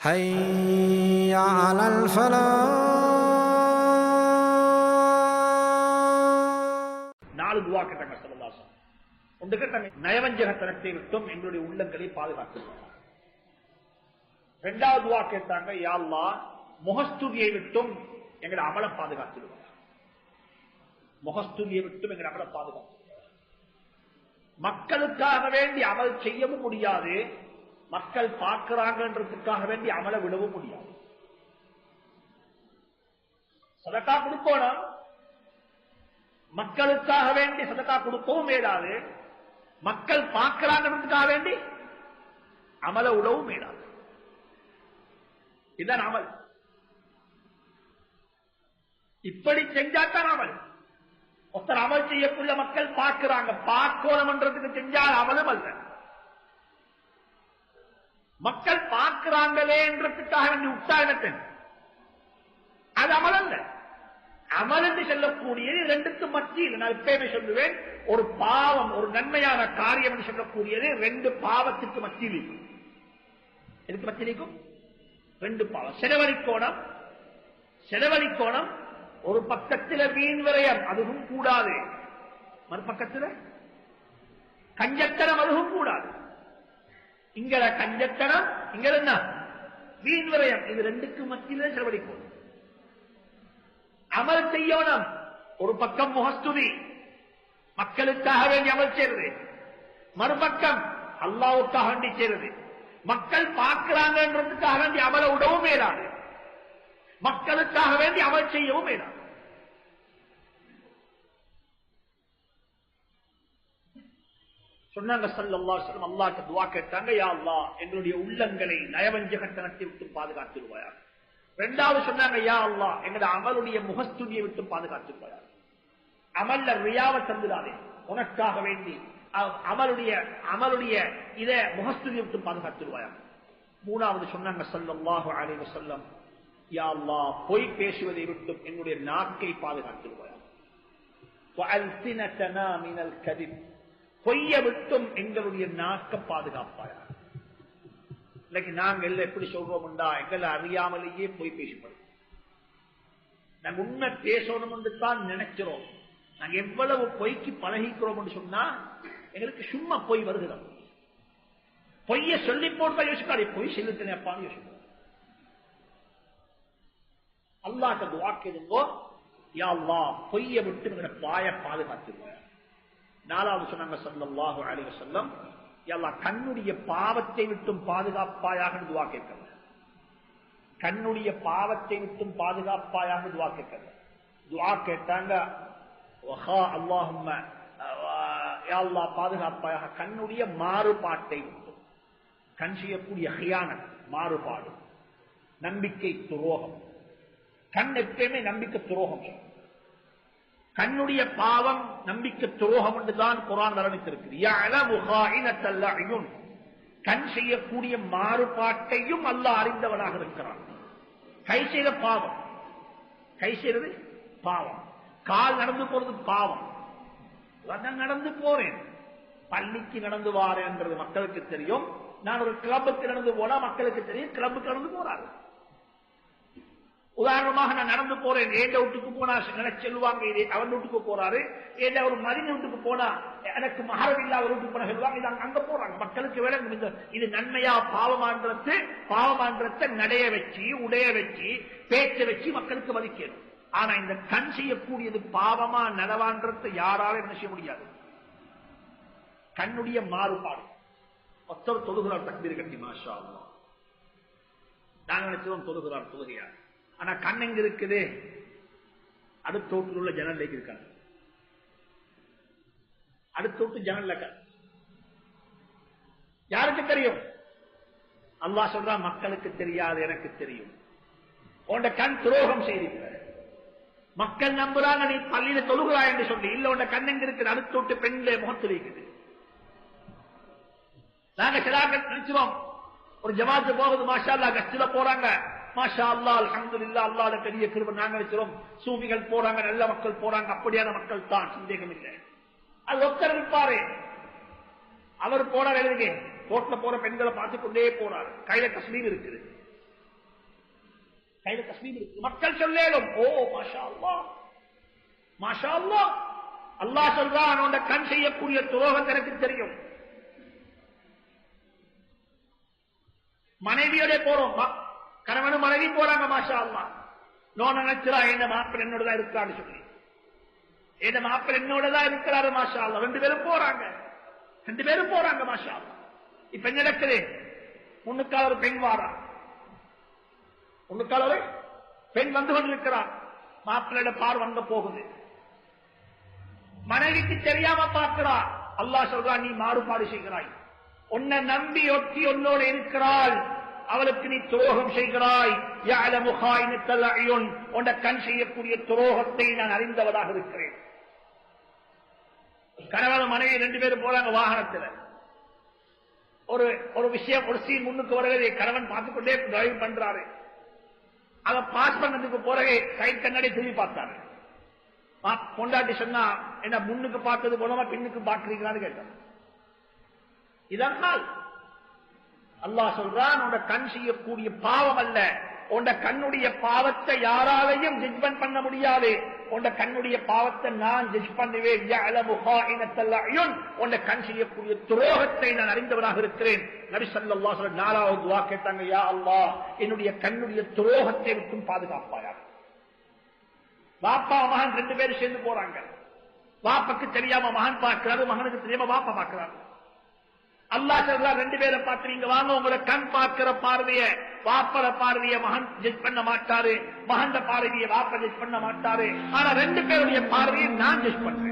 حي على الفلاح நாலு துவா கேட்டாங்க சல்லல்லாஹு ஒன்று கேட்டாங்க நயவஞ்சகத்தனத்தை விட்டும் எங்களுடைய உள்ளங்களை பாதுகாத்து ரெண்டாவது துவா கேட்டாங்க யா அல்லாஹ் முகஸ்துதியை விட்டும் எங்களை அமல பாதுகாத்துடுவாங்க முகஸ்துதியை விட்டும் எங்களை அமல பாதுகாத்து மக்களுக்காக வேண்டி அமல் செய்யவும் முடியாது மக்கள் பார்க்கிறாங்கன்றதுக்காக வேண்டி அமல விடவும் முடியாது. சதக்கா கொடுக்கணும் மக்களுக்காக வேண்டி சதக்கா கொடுக்கவும் மேலாது மக்கள் பார்க்கிறாங்கிறதுக்காக வேண்டி அமல உடவும் மேலாது இதுதான் அமல். இப்படி செஞ்சாத்தான் அமல். ஒருத்தர் அமல் செய்யக்குள்ள மக்கள் பார்க்கிறாங்க. பார்க்கணும்ன்றதுக்கு செஞ்சால் அமலும் அல்ல. மக்கள் பார்க்கிறாங்களே என்றதுக்காக வேண்டி உற்சாகத்தன் அது அமல் அல்ல. அமல் என்று சொல்லக்கூடியது ரெண்டுக்கு மத்தியில் நான் எப்பயுமே சொல்லுவேன் ஒரு பாவம் ஒரு நன்மையான காரியம் என்று சொல்லக்கூடியது ரெண்டு பாவத்துக்கு மத்தியில் இருக்கும். எதுக்கு மத்தியில் இருக்கும்? ரெண்டு பாவம். செலவழிக்கோணம் செலவழிக்கோணம் ஒரு பக்கத்தில் மீன் விரயம் அதுவும் கூடாது. மறுபக்கத்தில்? கஞ்சத்தனம் அதுவும் கூடாது. இங்கட கஞ்சத்தனம் இங்க என்ன வீண் விரயம் இது ரெண்டுக்கு மத்தியில செலவழிக்கணும் அமல் செய்யணும். ஒரு பக்கம் முகஸ்துதி. மக்களுக்காக வேண்டி அமல் செய்யறது. மறுபக்கம் அல்லாவுக்காக வேண்டி செய்யறது. மக்கள் பார்க்கிறாங்கன்றதுக்காக வேண்டி அமல விடவும் மேலாது மக்களுக்காக வேண்டி அமல் செய்யவும் மேலாது சொன்னாங்க சல்லல்லா சொல்லும் துவா கேட்டாங்க யா அல்லா எங்களுடைய உள்ளங்களை நயவஞ்சகத்தனத்தை விட்டு பாதுகாத்துருவாயா ரெண்டாவது சொன்னாங்க யா அல்லா எங்களுடைய அமலுடைய முகஸ்துதியை விட்டு பாதுகாத்துருவாயா அமல்ல ரியாவை தந்துடாதே உனக்காக வேண்டி அமலுடைய அமலுடைய இத முகஸ்துதியை விட்டு பாதுகாத்துருவாயா மூணாவது சொன்னாங்க சல்லாஹு அலைவ சொல்லம் யா அல்லா பொய் பேசுவதை விட்டு என்னுடைய நாக்கை பாதுகாத்துருவாயா பொய்ய விட்டும் எங்களுடைய நாக்க பாதுகாப்பாயா இன்னைக்கு நாங்க எப்படி சொல்றோம்டா எங்களை அறியாமலேயே பொய் பேசப்படும் நாங்க உண்மை பேசணும் என்று தான் நினைக்கிறோம். நாங்க எவ்வளவு பொய்க்கு பழகிக்கிறோம் என்று சொன்னா எங்களுக்கு சும்மா பொய் வருகிறோம் பொய்ய சொல்லி போட்டா யோசிக்காது பொய் செல்லுத்தனே யோசிக்கிறோம் அல்லாட்ட துவா யா பொய்ய விட்டு பாய பாதுகாத்துருவாயா நாலாவது சொன்னாங்க ஸல்லல்லாஹு அலைஹி கண்ணுடைய பாவத்தை விட்டும் பாதுகாப்பாயாக துவா கேட்கல கண்ணுடைய பாவத்தை விட்டும் பாதுகாப்பாயாக துவா கேட்கல துவா கேட்டாங்க வஹா பாதுகாப்பாயாக கண்ணுடைய மாறுபாட்டை விட்டும் கண் செய்யக்கூடிய ஹியானத் மாறுபாடு. நம்பிக்கை துரோகம். கண் எப்பயுமே நம்பிக்கை துரோகம் சொல்லும் கண்ணுடைய பாவம் நம்பிக்கை துரோகம் என்றுதான் குரான் வர்ணித்திருக்கிறது. கண் செய்யக்கூடிய மாறுபாட்டையும் அல்ல அறிந்தவனாக இருக்கிறான். கை செய்த பாவம். கை செய்யறது பாவம். கால் நடந்து போறது பாவம். நடந்து போறேன். பள்ளிக்கு நடந்து வாரேன்றது மக்களுக்கு தெரியும். நான் ஒரு கிளப்புக்கு நடந்து போனா மக்களுக்கு தெரியும். கிளப்புக்கு நடந்து போறாரு. உதாரணமாக நான் நடந்து போறேன். ஏண்ட வீட்டுக்கு போனா நினைச்சு சொல்லுவாங்க இது அவன் வீட்டுக்கு போறாரு. ஏண்ட ஒரு மதின வீட்டுக்கு போனா எனக்கு மகரம் அவர் வீட்டுக்கு போனா சொல்லுவாங்க இது அங்க- போறாங்க. மக்களுக்கு வேலை இந்த- இது நன்மையா பாவமான்றது பாவமான்றத நடைய வச்சு உடைய வச்சு பேச்ச வச்சு மக்களுக்கு மதிக்கணும். ஆனா இந்த கண் செய்யக்கூடியது பாவமா நலவான்றத யாராலும் என்ன செய்ய முடியாது. கண்ணுடைய மாறுபாடு. ஒருத்தர் தொழுகிறார் தக்பீர் கட்டி மாஷா நாங்கள் நினைச்சோம் தொழுகிறார் தொழுகையார். ஆனா கண் எங்க இருக்குது? அடுத்தோட்டில் உள்ள ஜன்னல் இருக்காங்க அடுத்தோட்டு வீட்டு யாருக்கு தெரியும்? அல்லாஹ் சொல்றா மக்களுக்கு தெரியாது எனக்கு தெரியும். உன்ட கண் துரோகம் செய்திருக்கிற. மக்கள் நம்புறாங்க நீ பள்ளியில தொழுகிறா என்று சொல்லி. இல்ல உண்ட கண் எங்க இருக்குது? அடுத்தோட்டு பெண்களே முகத்தில் இருக்குது. நாங்க சிலாங்க நினைச்சிருவோம். ஒரு ஜமாத்து போகுது மாஷா அல்லா போறாங்க. மாஷா அல்லா அல்ஹம்துலில்லாஹ் அல்லாஹ்வுடைய பெரிய கிருப நாங்க நினைச்சிரோம் சூமிகள் போறாங்க நல்ல மக்கள் போறாங்க அப்படியான மக்கள் தான் சந்தேகம் இல்லை. அது ஒருத்தர் இருப்பாரு. அவர் போறார் எழுதுங்க. ரோட்ல போற பெண்களை பார்த்து கொண்டே போறாரு. கையில கஸ்மீர் இருக்குது. கையில கஷ்மீர் இருக்கு மக்கள் சொல்லேலும் ஓ மாஷா அல்லா மாஷா அல்லாஹ் அல்லா சொல்றான் அந்த கண் செய்யக்கூடிய துரோகம் எனக்கு தெரியும். மனைவியோட போறோம். கணவனும் மனைவி போறாங்க மாஷா அல்லாஹ் நோ நினைச்சிரா என்ன மாப்பிள்ள என்னோட தான் இருக்கான்னு சொல்லி என்ன மாப்பிள்ள என்னோட தான் இருக்கிறாரு மாஷா அல்லா ரெண்டு பேரும் போறாங்க. ரெண்டு பேரும் போறாங்க மாஷா அல்லாஹ் இப்ப என்ன நடக்குது? முன்னுக்கால ஒரு பெண் வாரா. உன்னுக்கால ஒரு பெண் வந்து கொண்டிருக்கிறார் மாப்பிள்ளையோட பார் வந்த போகுது. மனைவிக்கு தெரியாம பார்க்கிறா. அல்லாஹ் சொல்றா நீ மாறுபாடு செய்கிறாய். உன்னை நம்பி ஒட்டி உன்னோடு இருக்கிறாள். அவளுக்கு நீ துரோகம் செய்கிறாய். உண்ட கண் செய்யக்கூடிய துரோகத்தை நான் அறிந்தவதாக இருக்கிறேன். கணவன் மனைவி ரெண்டு பேரும் போறாங்க வாகனத்தில். ஒரு ஒரு விஷயம் ஒரு சீன் முன்னுக்கு வரவே கணவன் பார்த்துக்கொண்டே டிரைவ் பண்றாரு. அதை பாஸ் பண்ணதுக்கு போறவே சைட் கண்ணாடி திரும்பி பார்த்தாரு. பொண்டாட்டி சொன்னா என்ன முன்னுக்கு பார்த்தது போலமா பின்னுக்கு பார்க்கிறீங்களான்னு கேட்டார் இதனால் அல்லாஹ் சொல்றான் உன்னோட கண் செய்யக்கூடிய பாவம் அல்ல. உண்ட கண்ணுடைய பாவத்தை யாராலையும் ஜட்ஜ்மெண்ட் பண்ண முடியாது. உண்ட கண்ணுடைய பாவத்தை நான் ஜட்ஜ் பண்ணுவேன். உண்ட கண் செய்யக்கூடிய துரோகத்தை நான் அறிந்தவராக இருக்கிறேன். நரிசல்லா சொல்ல நாலாவது துவா கேட்டாங்க யா அல்லா என்னுடைய கண்ணுடைய துரோகத்தை விட்டும் பாதுகாப்பாயா? பாப்பா மகன் ரெண்டு பேரும் சேர்ந்து போறாங்க. பாப்பாக்கு தெரியாம மகன் பார்க்கிறாரு மகனுக்கு தெரியாம பாப்பா பார்க்கிறாரு. அல்லாஹ் சார் ரெண்டு பேரை பார்த்து வாங்க உங்களை கண் பார்க்கிற பார்வைய வாப்பர பார்வைய மகன் ஜட்ஜ் பண்ண மாட்டாரு. மகந்த பார்வைய வாப்ப ஜட்ஜ் பண்ண மாட்டாரு. ஆனா ரெண்டு பேருடைய பார்வையை நான் ஜட்ஜ் பண்றேன்.